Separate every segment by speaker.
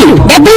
Speaker 1: గురూజీ డెబ్బై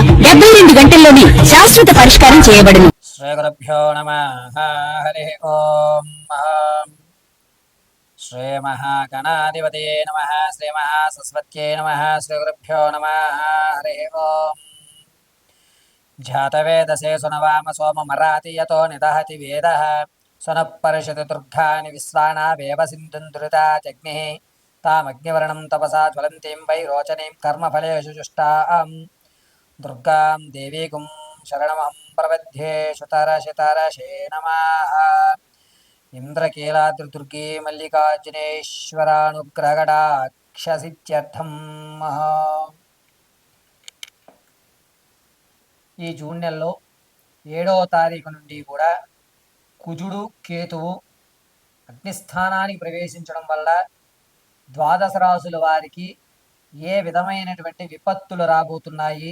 Speaker 1: డెబ్బై రెండు గంటల్లోనే శాశ్వత పరిష్కారం చేయబడును.
Speaker 2: శ్రీ మహాగణాధిపతే నమ. శ్రీ ఓం శ్రీమహాగణాధిపతే నమ. శ్రీ గురుభ్యో నమ. హరి ఓం. జాతవేదసే సునవామ సోమమరాతి యతో నిదహతి వేద. సునఃపరిషతి దుర్గాని విశ్వానావేవ సింధుంధృతా జగ్నిः. తామగ్నివర్ణం తపసా జ్వలంతీం వై రోచనీం కర్మఫలేషు జుష్టాం. దుర్గాం దేవీకుం శరణమహం ప్రపద్యే శుతరశితరశే నమః ఇంద్రకీలాద్రిదుర్గే మల్లికార్జునేశ్వరానుగ్రహడాక్షసిత్యర్థం ఈ జూన్ నెలలో ఏడవ తారీఖు నుండి కూడా కుజుడు కేతువు అగ్నిస్థానానికి ప్రవేశించడం వల్ల ద్వాదశ రాసుల వారికి ఏ విధమైనటువంటి విపత్తులు రాబోతున్నాయి?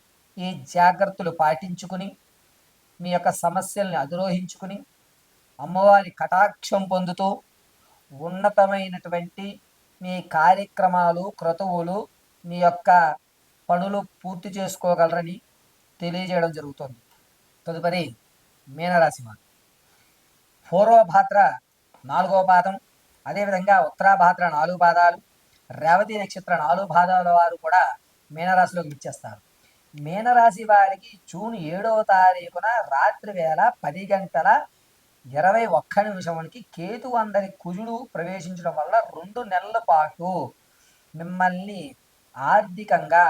Speaker 2: ఈ జాగ్రత్తలు పాటించుకుని మీ యొక్క సమస్యల్ని అధిరోహించుకుని అమ్మవారి కటాక్షం పొందుతూ ఉన్నతమైనటువంటి మీ కార్యక్రమాలు క్రతువులు మీ యొక్క పనులు పూర్తి చేసుకోగలరని తెలియజేయడం జరుగుతుంది. తదుపరి మీనరాశి వారు. పూర్వభాద్ర నాలుగవ పాదం అదేవిధంగా ఉత్తరాభాద్ర నాలుగు పాదాలు రేవతి నక్షత్ర నాలుగు పాదాల వారు కూడా మీనరాశిలోకి ఇచ్చేస్తారు మీనరాశి వారికి జూన్ ఏడవ తారీఖున రాత్రి వేళ పది గంటల ఇరవై ఒక్క నిమిషంకి కేతు అందరి కుజుడు ప్రవేశించడం వల్ల రెండు నెలల పాటు మిమ్మల్ని ఆర్థికంగా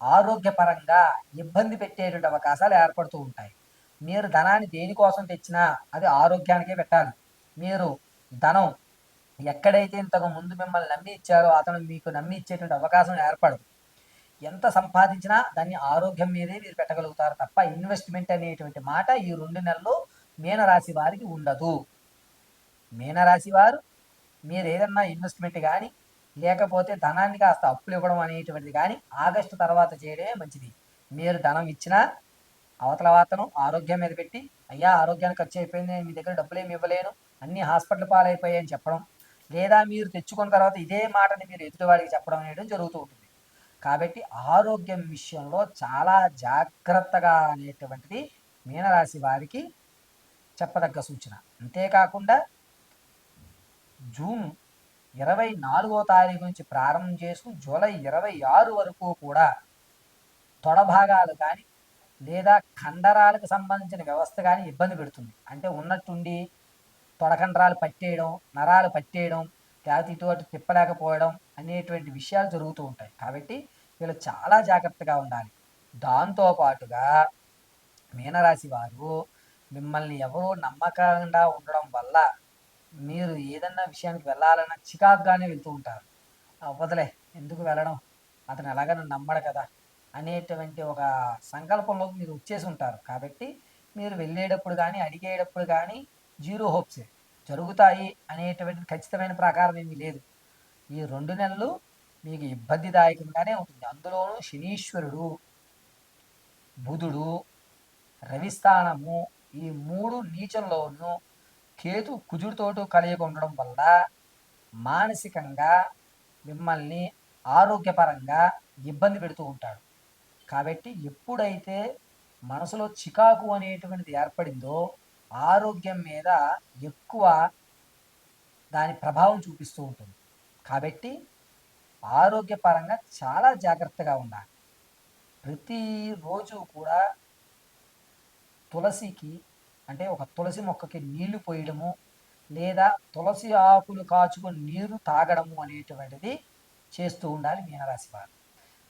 Speaker 2: ఆరోగ్యపరంగా ఇబ్బంది పెట్టేటువంటి అవకాశాలు ఏర్పడుతూ ఉంటాయి. మీరు ధనాన్ని దేనికోసం తెచ్చినా అది ఆరోగ్యానికే పెట్టాలి. మీరు ధనం ఎక్కడైతే ఇంతకు ముందు మిమ్మల్ని నమ్మి ఇచ్చారో అతను మీకు నమ్మి ఇచ్చేటువంటి అవకాశం ఏర్పడదు. ఎంత సంపాదించినా దాన్ని ఆరోగ్యం మీదే మీరు పెట్టగలుగుతారు తప్ప ఇన్వెస్ట్మెంట్ అనేటువంటి మాట ఈ రెండు నెలలు మీనరాశి వారికి ఉండదు. మీనరాశి వారు మీరు ఏదన్నా ఇన్వెస్ట్మెంట్ కానీ లేకపోతే ధనాన్ని కాస్త అప్పులు ఇవ్వడం అనేటువంటిది కానీ ఆగస్టు తర్వాత చేయడమే మంచిది. మీరు ధనం ఇచ్చినా అవతల వార్తను ఆరోగ్యం మీద పెట్టి అయ్యా ఆరోగ్యానికి ఖర్చు అయిపోయింది మీ దగ్గర డబ్బులు ఏమి ఇవ్వలేను అన్ని హాస్పిటల్ పాలైపోయాయని చెప్పడం. లేదా మీరు తెచ్చుకున్న తర్వాత ఇదే మాటని మీరు ఎదుటివాడికి చెప్పడం అనేది జరుగుతూ ఉంటుంది. కాబట్టి ఆరోగ్యం విషయంలో చాలా జాగ్రత్తగా అనేటువంటిది మీనరాశి వారికి చెప్పదగ్గ సూచన. అంతేకాకుండా జూన్ ఇరవై నాలుగో తారీఖు నుంచి ప్రారంభం చేసుకుని జూలై ఇరవై ఆరు వరకు కూడా తొడభాగాలు కానీ లేదా కండరాలకు సంబంధించిన వ్యవస్థ కానీ ఇబ్బంది పెడుతుంది. అంటే ఉన్నట్టుండి తొడకండరాలు పట్టేయడం నరాలు పట్టేయడం లేకపోతే ఇటువంటి తిప్పలేకపోవడం అనేటువంటి విషయాలు జరుగుతూ ఉంటాయి. కాబట్టి వీళ్ళు చాలా జాగ్రత్తగా ఉండాలి. దాంతో పాటుగా మీనరాశి వారు మిమ్మల్ని ఎవరో నమ్మకంగా ఉండడం వల్ల మీరు ఏదన్నా విషయానికి వెళ్ళాలన్నా చికాకుగానే వెళ్తూ ఉంటారు. అవ్వదులే ఎందుకు వెళ్ళడం? అతను ఎలాగైనా నమ్మడు కదా అనేటువంటి ఒక సంకల్పంలోకి మీరు వచ్చేసి ఉంటారు. కాబట్టి మీరు వెళ్ళేటప్పుడు కానీ అడిగేటప్పుడు కానీ జీరో హోప్సే. జరుగుతాయి అనేటువంటి ఖచ్చితమైన ప్రకారం ఏమీ లేదు. ఈ రెండు నెలలు మీకు ఇబ్బందిదాయకంగానే ఉంటుంది. అందులోనూ శనీశ్వరుడు బుధుడు రవిస్థానము ఈ మూడు నీచంలోనూ కేతు కుజుడితోటూ కలిగి ఉండడం వల్ల మానసికంగా మిమ్మల్ని ఆరోగ్యపరంగా ఇబ్బంది పెడుతూ ఉంటాడు. కాబట్టి ఎప్పుడైతే మనసులో చికాకు అనేటువంటిది ఏర్పడిందో ఆరోగ్యం మీద ఎక్కువ దాని ప్రభావం చూపిస్తూ ఉంటుంది. కాబట్టి ఆరోగ్యపరంగా చాలా జాగ్రత్తగా ఉండాలి. ప్రతిరోజు కూడా తులసికి అంటే ఒక తులసి మొక్కకి నీళ్ళు పోయడము లేదా తులసి ఆకులు కాచుకొని నీరు తాగడము అనేటువంటిది చేస్తూ ఉండాలి మీనరాశి వారు.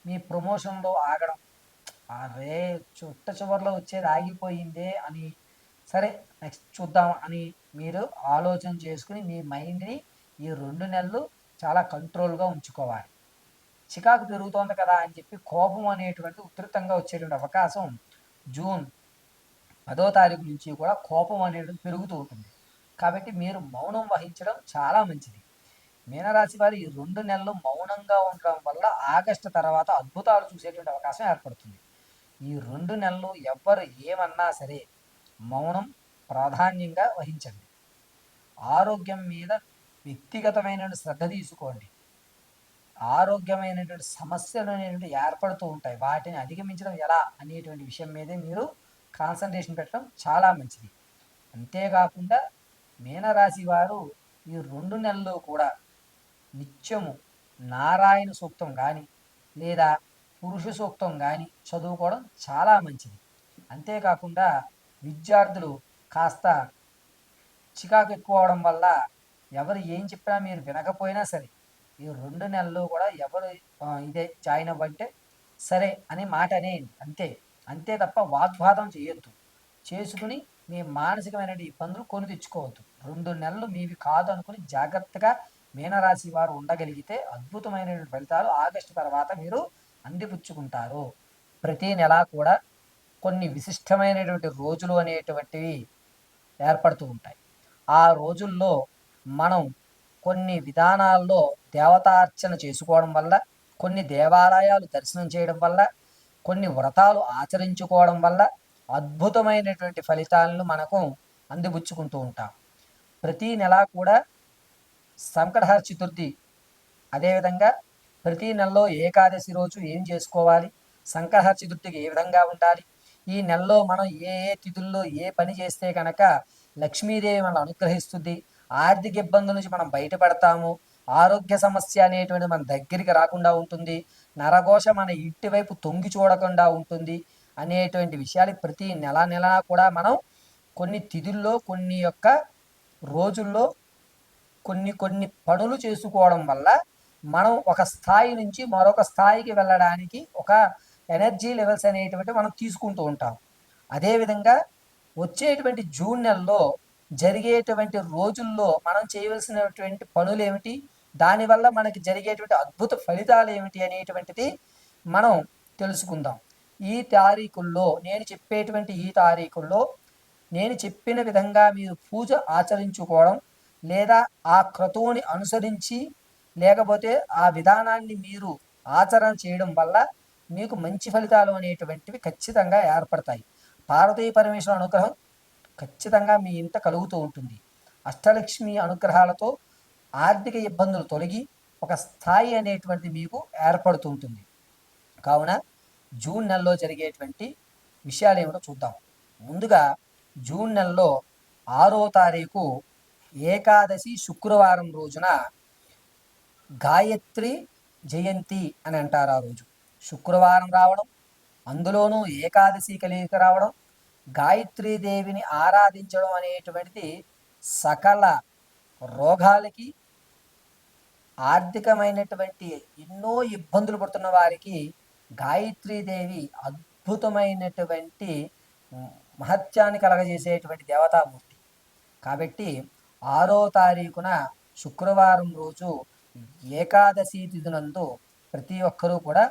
Speaker 2: మీ ప్రమోషన్లో ఆగడం అరే చుట్ట చివరిలో వచ్చేది ఆగిపోయిందే అని సరే నెక్స్ట్ చూద్దాం అని మీరు ఆలోచన చేసుకుని మీ మైండ్ని ఈ రెండు నెలలు చాలా కంట్రోల్గా ఉంచుకోవాలి. చికాకు పెరుగుతోంది కదా అని చెప్పి కోపం అనేటువంటి ఉధృతంగా వచ్చేటువంటి అవకాశం జూన్ పదో తారీఖు నుంచి కూడా కోపం అనేది పెరుగుతూ ఉంటుంది. కాబట్టి మీరు మౌనం వహించడం చాలా మంచిది. మీనరాశి వారి ఈ రెండు నెలలు మౌనంగా ఉండడం వల్ల ఆగస్టు తర్వాత అద్భుతాలు చూసేటువంటి అవకాశం ఏర్పడుతుంది. ఈ రెండు నెలలు ఎవ్వరు ఏమన్నా సరే మౌనం ప్రాధాన్యంగా వహించండి. ఆరోగ్యం మీద వ్యక్తిగతమైన శ్రద్ధ తీసుకోండి. ఆరోగ్యమైనటువంటి సమస్యలు అనేటువంటి ఏర్పడుతూ ఉంటాయి. వాటిని అధిగమించడం ఎలా అనేటువంటి విషయం మీదే మీరు కాన్సన్ట్రేషన్ పెట్టడం చాలా మంచిది. అంతేకాకుండా మీనరాశి వారు ఈ రెండు నెలల్లో కూడా నిత్యము నారాయణ సూక్తం కానీ లేదా పురుష సూక్తం కానీ చదువుకోవడం చాలా మంచిది. అంతేకాకుండా విద్యార్థులు కాస్త చికాకు ఎక్కువ అవడం వల్ల ఎవరు ఏం చెప్పినా మీరు వినకపోయినా సరే ఈ రెండు నెలలు కూడా ఎవరు ఇదే జాయిన్ అవ్వంటే సరే అని మాట అనేయండి అంతే. అంతే తప్ప వాగ్వాదం చేయొద్దు. చేసుకుని మీ మానసికమైన ఇబ్బందులు కొని తెచ్చుకోవద్దు. రెండు నెలలు మీవి కాదు అనుకుని జాగ్రత్తగా మీనరాశి వారు ఉండగలిగితే అద్భుతమైన ఫలితాలు ఆగస్టు తర్వాత మీరు అందిపుచ్చుకుంటారు. ప్రతి నెల కూడా కొన్ని విశిష్టమైనటువంటి రోజులు అనేటువంటివి ఏర్పడుతూ ఉంటాయి. ఆ రోజుల్లో మనం కొన్ని విధానాల్లో దేవతార్చన చేసుకోవడం వల్ల కొన్ని దేవాలయాలు దర్శనం చేయడం వల్ల కొన్ని వ్రతాలు ఆచరించుకోవడం వల్ల అద్భుతమైనటువంటి ఫలితాలను మనకు అందిపుచ్చుకుంటూ ఉంటాం. ప్రతి నెల కూడా సంకటహర చతుర్థి. అదేవిధంగా ప్రతి నెలలో ఏకాదశి రోజు ఏం చేసుకోవాలి? సంకటహర చతుర్థికి ఏ విధంగా ఉండాలి? ఈ నెలలో మనం ఏ ఏ తిథుల్లో ఏ పని చేస్తే కనుక లక్ష్మీదేవి మనల్ని అనుగ్రహిస్తుంది? ఆర్థిక ఇబ్బందుల నుంచి మనం బయటపడతాము. ఆరోగ్య సమస్య అనేటువంటి మన దగ్గరికి రాకుండా ఉంటుంది. నరఘోష మన ఇంటి వైపు తొంగి చూడకుండా ఉంటుంది అనేటువంటి విషయాలు ప్రతి నెల నెల కూడా మనం కొన్ని తిథుల్లో కొన్ని యొక్క రోజుల్లో కొన్ని కొన్ని పనులు చేసుకోవడం వల్ల మనం ఒక స్థాయి నుంచి మరొక స్థాయికి వెళ్ళడానికి ఒక ఎనర్జీ లెవెల్స్ అనేటువంటి మనం తీసుకుంటూ ఉంటాం. అదేవిధంగా వచ్చేటువంటి జూన్ నెలలో జరిగేటువంటి రోజుల్లో మనం చేయవలసినటువంటి పనులు ఏమిటి దానివల్ల మనకి జరిగేటువంటి అద్భుత ఫలితాలు ఏమిటి అనేటువంటిది మనం తెలుసుకుందాం. ఈ తారీఖుల్లో నేను చెప్పేటువంటి ఈ తారీఖుల్లో నేను చెప్పిన విధంగా మీరు పూజ ఆచరించుకోవడం లేదా ఆ క్రతువుని అనుసరించి లేకపోతే ఆ విధానాన్ని మీరు ఆచరణ చేయడం వల్ల మీకు మంచి ఫలితాలు అనేటువంటివి ఖచ్చితంగా ఏర్పడతాయి. పార్వతీ పరమేశ్వర అనుగ్రహం ఖచ్చితంగా మీ ఇంట కలుగుతూ ఉంటుంది. అష్టలక్ష్మి అనుగ్రహాలతో ఆర్థిక ఇబ్బందులు తొలగి ఒక స్థాయి అనేటువంటిది మీకు ఏర్పడుతూ ఉంటుంది. కావున జూన్ నెలలో జరిగేటువంటి విషయాలు ఏమిటో చూద్దాం. ముందుగా జూన్ నెలలో ఆరో తారీఖు ఏకాదశి శుక్రవారం రోజున గాయత్రి జయంతి అని అంటారు ఆ రోజు. శుక్రవారం రావడం అందులోనూ ఏకాదశి కలిగి రావడం గాయత్రీదేవిని ఆరాధించడం అనేటువంటిది సకల రోగాలకి ఆర్థికమైనటువంటి ఎన్నో ఇబ్బందులు పడుతున్న వారికి గాయత్రీదేవి అద్భుతమైనటువంటి మహత్యాన్ని కలగజేసేటువంటి దేవతామూర్తి. కాబట్టి ఆరో తారీఖున శుక్రవారం రోజు ఏకాదశి తిథినందు ప్రతి ఒక్కరూ కూడా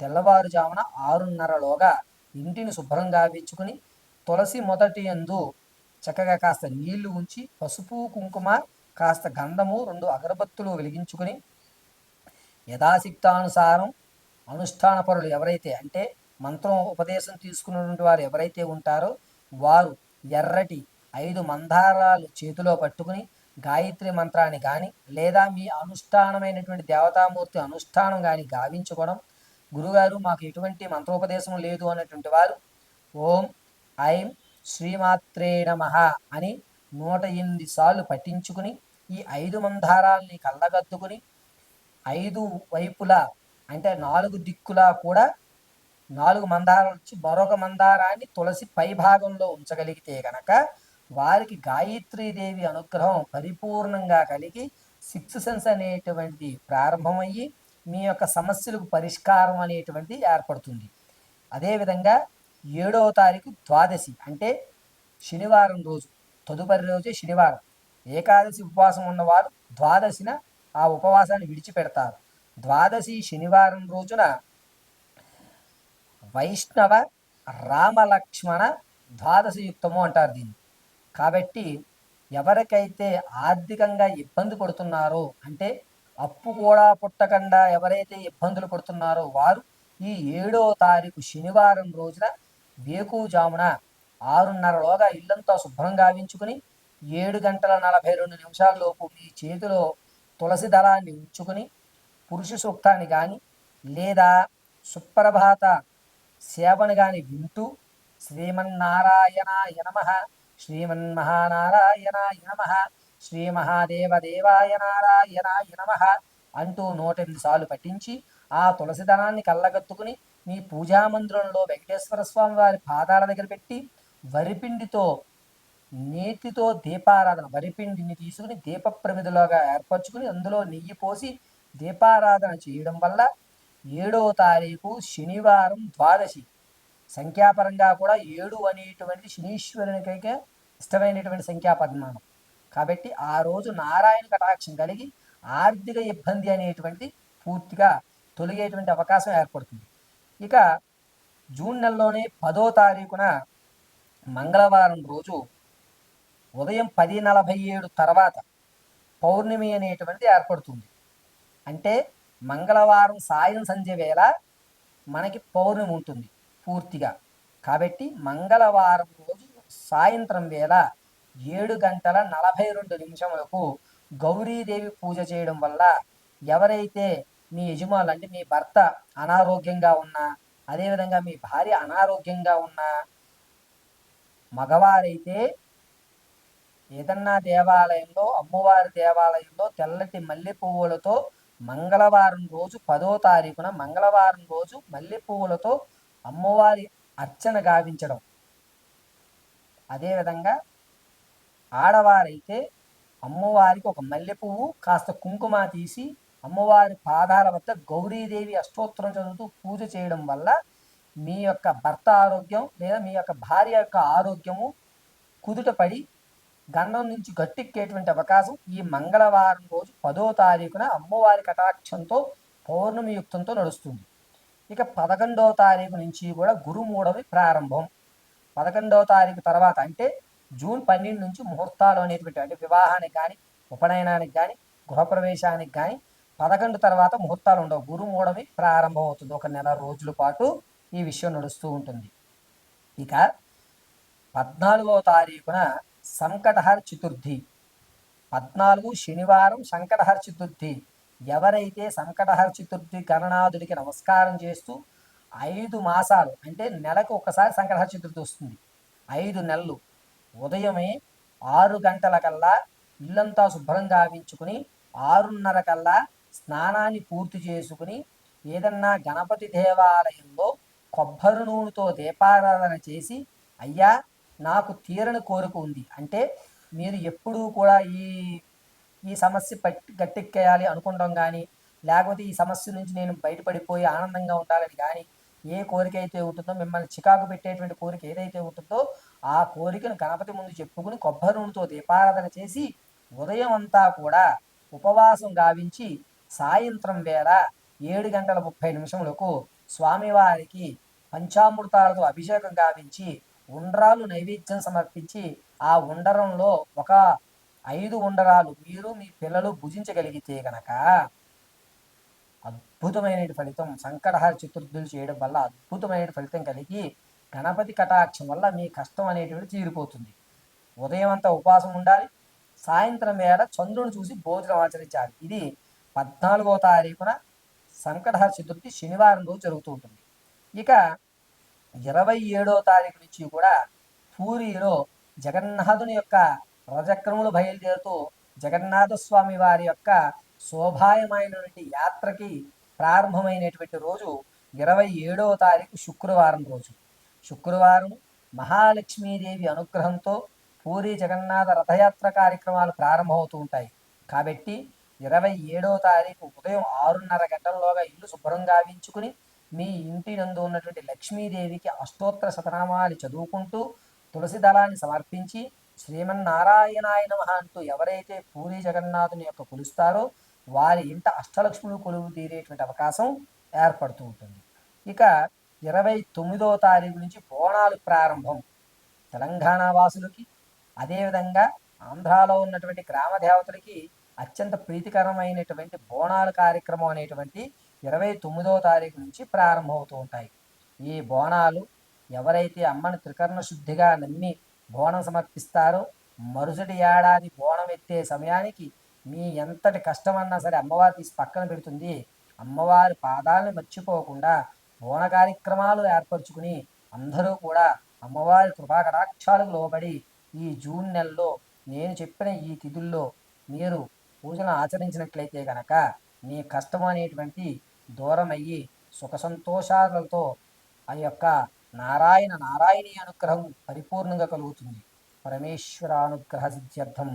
Speaker 2: తెల్లవారుజామున ఆరున్నరలోగా ఇంటిని శుభ్రంగా గావించుకుని తులసి మొదటి యందు చక్కగా కాస్త నీళ్ళు ఉంచి పసుపు కుంకుమ కాస్త గంధము రెండు అగరబత్తులు వెలిగించుకుని యథాశక్తానుసారం అనుష్ఠాన పరులు ఎవరైతే అంటే మంత్రం ఉపదేశం తీసుకున్నటువంటి వారు ఎవరైతే ఉంటారో వారు ఎర్రటి ఐదు మందారాలు చేతిలో పట్టుకుని గాయత్రి మంత్రాన్ని కానీ లేదా మీ అనుష్ఠానమైనటువంటి దేవతామూర్తి అనుష్ఠానం కానీ గావించుకోవడం గురుగారు మాకు ఎటువంటి మంత్రోపదేశం లేదు అన్నటువంటి వారు ఓం ఐం శ్రీమాత్రే నమ అని నూట ఎనిమిది సార్లు పఠించుకుని ఈ ఐదు మందారాల్ని కళ్ళగద్దుకుని ఐదు వైపులా అంటే నాలుగు దిక్కులా కూడా నాలుగు మందారాలు వచ్చి మరొక మందారాన్ని తులసి పై భాగంలో ఉంచగలిగితే గనక వారికి గాయత్రీదేవి అనుగ్రహం పరిపూర్ణంగా కలిగి సిక్స్ సెన్స్ అనేటువంటిది ప్రారంభమయ్యి మీ యొక్క సమస్యలకు పరిష్కారం అనేటువంటిది ఏర్పడుతుంది. అదేవిధంగా ఏడవ తారీఖు ద్వాదశి అంటే శనివారం రోజు తదుపరి రోజే శనివారం. ఏకాదశి ఉపవాసం ఉన్నవారు ద్వాదశిన ఆ ఉపవాసాన్ని విడిచిపెడతారు. ద్వాదశి శనివారం రోజున వైష్ణవ రామలక్ష్మణ ద్వాదశి యుక్తము అంటారు దీన్ని. కాబట్టి ఎవరికైతే ఆర్థికంగా ఇబ్బంది పడుతున్నారో అంటే అప్పు కూడా పుట్టకుండా ఎవరైతే ఇబ్బందులు పడుతున్నారో వారు ఈ ఏడో తారీఖు శనివారం రోజున వేకుజామున ఆరున్నరలోగా ఇల్లంతా శుభ్రం గావించుకుని ఏడు గంటల నలభై రెండు నిమిషాల్లోపు మీ చేతిలో తులసి దళాన్ని ఉంచుకుని పురుష సూక్తాన్ని కానీ లేదా సుప్రభాత సేవను కానీ వింటూ శ్రీమన్నారాయణాయ నమ శ్రీమన్మహానారాయణాయ నమ శ్రీ మహాదేవదేవాయ నారాయణ నమ అంటూ నూట ఎనిమిది సార్లు పఠించి ఆ తులసి దళాన్ని కళ్ళగత్తుకుని మీ పూజా మందిరంలో వెంకటేశ్వర స్వామి వారి పాదాల దగ్గర పెట్టి వరిపిండితో నేతితో దీపారాధన వరిపిండిని తీసుకుని దీప ప్రమిదలోగా ఏర్పరచుకుని అందులో నెయ్యి పోసి దీపారాధన చేయడం వల్ల ఏడవ తారీఖు శనివారం ద్వాదశి. సంఖ్యాపరంగా కూడా ఏడు అనేటువంటి శనీశ్వరునికైతే ఇష్టమైనటువంటి సంఖ్యాపరిమాణం కాబట్టి ఆ రోజు నారాయణ కటాక్షం కలిగి ఆర్థిక ఇబ్బంది అనేటువంటి పూర్తిగా తొలగేటువంటి అవకాశం ఏర్పడుతుంది. ఇక జూన్ నెలలోనే పదో తారీఖున మంగళవారం రోజు ఉదయం పది నలభై ఏడు తర్వాత పౌర్ణమి అనేటువంటిది ఏర్పడుతుంది. అంటే మంగళవారం సాయం సంధ్య వేళ మనకి పౌర్ణమి ఉంటుంది పూర్తిగా. కాబట్టి మంగళవారం రోజు సాయంత్రం వేళ ఏడు గంటల నలభై రెండు నిమిషములకు గౌరీదేవి పూజ చేయడం వల్ల ఎవరైతే మీ యజమానులు అంటే మీ భర్త అనారోగ్యంగా ఉన్నా అదేవిధంగా మీ భార్య అనారోగ్యంగా ఉన్నా మగవారైతే ఏదన్నా దేవాలయంలో అమ్మవారి దేవాలయంలో తెల్లటి మల్లె పువ్వులతో మంగళవారం రోజు పదో తారీఖున మంగళవారం రోజు మల్లె పువ్వులతో అమ్మవారి అర్చన గావించడం. అదేవిధంగా ఆడవారైతే అమ్మవారికి ఒక మల్లె పువ్వు కాస్త కుంకుమ తీసి అమ్మవారి పాదాల వద్ద గౌరీదేవి అష్టోత్తరం చదువుతూ పూజ చేయడం వల్ల మీ యొక్క భర్త ఆరోగ్యం లేదా మీ యొక్క భార్య యొక్క ఆరోగ్యము కుదుటపడి గండం నుంచి గట్టెక్కేటువంటి అవకాశం ఈ మంగళవారం రోజు పదో తారీఖున అమ్మవారి కటాక్షంతో పౌర్ణమి యుక్తంతో నడుస్తుంది. ఇక పదకొండవ తారీఖు నుంచి కూడా గురుమూఢమి ప్రారంభం. పదకొండవ తారీఖు తర్వాత అంటే జూన్ పన్నెండు నుంచి ముహూర్తాలు అనేటువంటి అంటే వివాహానికి కానీ ఉపనయనానికి కానీ గృహప్రవేశానికి కానీ పదకొండు తర్వాత ముహూర్తాలు ఉండవు. గురుమూఢమి ప్రారంభం అవుతుంది ఒక నెల రోజుల పాటు ఈ విషయం నడుస్తూ ఉంటుంది. ఇక పద్నాలుగవ తారీఖున సంకటహర చతుర్థి. పద్నాలుగు శనివారం సంకటహర చతుర్థి. ఎవరైతే సంకటహర చతుర్థి గణనాథుడికి నమస్కారం చేస్తూ ఐదు మాసాలు అంటే నెలకు ఒకసారి సంకటహర చతుర్థి వస్తుంది. ఐదు నెలలు. ఉదయమే ఆరు గంటల కల్లా ఇల్లంతా శుభ్రం గావించుకుని ఆరున్నర కల్లా స్నానాన్ని పూర్తి చేసుకుని ఏదన్నా గణపతి దేవాలయంలో కొబ్బరి నూనెతో దీపారాధన చేసి అయ్యా నాకు తీరని కోరిక ఉంది. అంటే మీరు ఎప్పుడూ కూడా ఈ ఈ సమస్య పట్టి గట్టెక్కేయాలి అనుకుంటాం కానీ లేకపోతే ఈ సమస్య నుంచి నేను బయటపడిపోయి ఆనందంగా ఉండాలని కానీ ఏ కోరిక అయితే ఉంటుందో మిమ్మల్ని చికాకు పెట్టేటువంటి కోరిక ఏదైతే ఉంటుందో ఆ కోరికను గణపతి ముందు చెప్పుకుని కొబ్బరి నూనెతో దీపారాధన చేసి ఉదయం అంతా కూడా ఉపవాసం గావించి సాయంత్రం వేళ ఏడు గంటల ముప్పై నిమిషములకు స్వామివారికి పంచామృతాలతో అభిషేకం గావించి ఉండ్రాలు నైవేద్యం సమర్పించి ఆ ఉండరంలో ఒక ఐదు ఉండరాలు మీరు మీ పిల్లలు భుజించగలిగితే గనక అద్భుతమైన ఫలితం సంకటహార చతుర్థులు చేయడం వల్ల అద్భుతమైన ఫలితం కలిగి గణపతి కటాక్షం వల్ల మీ కష్టం అనేటువంటి తీరిపోతుంది. ఉదయం అంతా ఉపవాసం ఉండాలి సాయంత్రం వేళ చంద్రుని చూసి భోజనం ఆచరించాలి. ఇది పద్నాలుగో తారీఖున సంకటహర చతుర్థి శనివారం రోజు జరుగుతూ ఉంటుంది. ఇక ఇరవై ఏడో తారీఖు నుంచి కూడా పూరిలో జగన్నాథుని యొక్క రజక్రములు బయలుదేరుతూ జగన్నాథ స్వామి వారి యొక్క శోభాయమైనటువంటి యాత్రకి ప్రారంభమైనటువంటి రోజు ఇరవై ఏడవ తారీఖు శుక్రవారం రోజు. శుక్రవారం మహాలక్ష్మీదేవి అనుగ్రహంతో పూరి జగన్నాథ రథయాత్ర కార్యక్రమాలు ప్రారంభమవుతూ ఉంటాయి. కాబట్టి ఇరవై ఏడవ తారీఖు ఉదయం ఆరున్నర గంటల్లోగా ఇల్లు శుభ్రం గావించుకుని మీ ఇంటి నందు ఉన్నటువంటి లక్ష్మీదేవికి అష్టోత్తర శతనామాలు చదువుకుంటూ తులసి దళాన్ని సమర్పించి శ్రీమన్నారాయణాయ నమ అంటూ ఎవరైతే పూరి జగన్నాథుని యొక్క కొలుస్తారో వారి ఇంట అష్టలక్ష్ములు కొలువు తీరేటువంటి అవకాశం ఏర్పడుతూ ఉంటుంది. ఇక ఇరవై తొమ్మిదవ తారీఖు నుంచి బోనాలు ప్రారంభం తెలంగాణ వాసులకి. అదేవిధంగా ఆంధ్రాలో ఉన్నటువంటి గ్రామ దేవతలకి అత్యంత ప్రీతికరమైనటువంటి బోనాల కార్యక్రమం అనేటువంటి ఇరవై తొమ్మిదవ తారీఖు నుంచి ప్రారంభమవుతూ ఉంటాయి. ఈ బోనాలు ఎవరైతే అమ్మని త్రికరణ శుద్ధిగా నమ్మి బోనం సమర్పిస్తారో మరుసటి ఏడాది బోనం ఎత్తే సమయానికి మీ ఎంతటి కష్టమన్నా సరే అమ్మవారు తీసి పక్కన పెడుతుంది. అమ్మవారి పాదాలను మర్చిపోకుండా బోన కార్యక్రమాలు ఏర్పరచుకుని అందరూ కూడా అమ్మవారి కృపా కటాక్షాలకు లోబడి ఈ జూన్ నెలలో నేను చెప్పిన ఈ తిథుల్లో మీరు పూజను ఆచరించినట్లయితే గనక నీ కష్టం అనేటువంటి దూరం అయ్యి సుఖ సంతోషాలతో ఆ యొక్క నారాయణ నారాయణీ అనుగ్రహం పరిపూర్ణంగా కలుగుతుంది. పరమేశ్వర అనుగ్రహ సిద్ధ్యర్థం.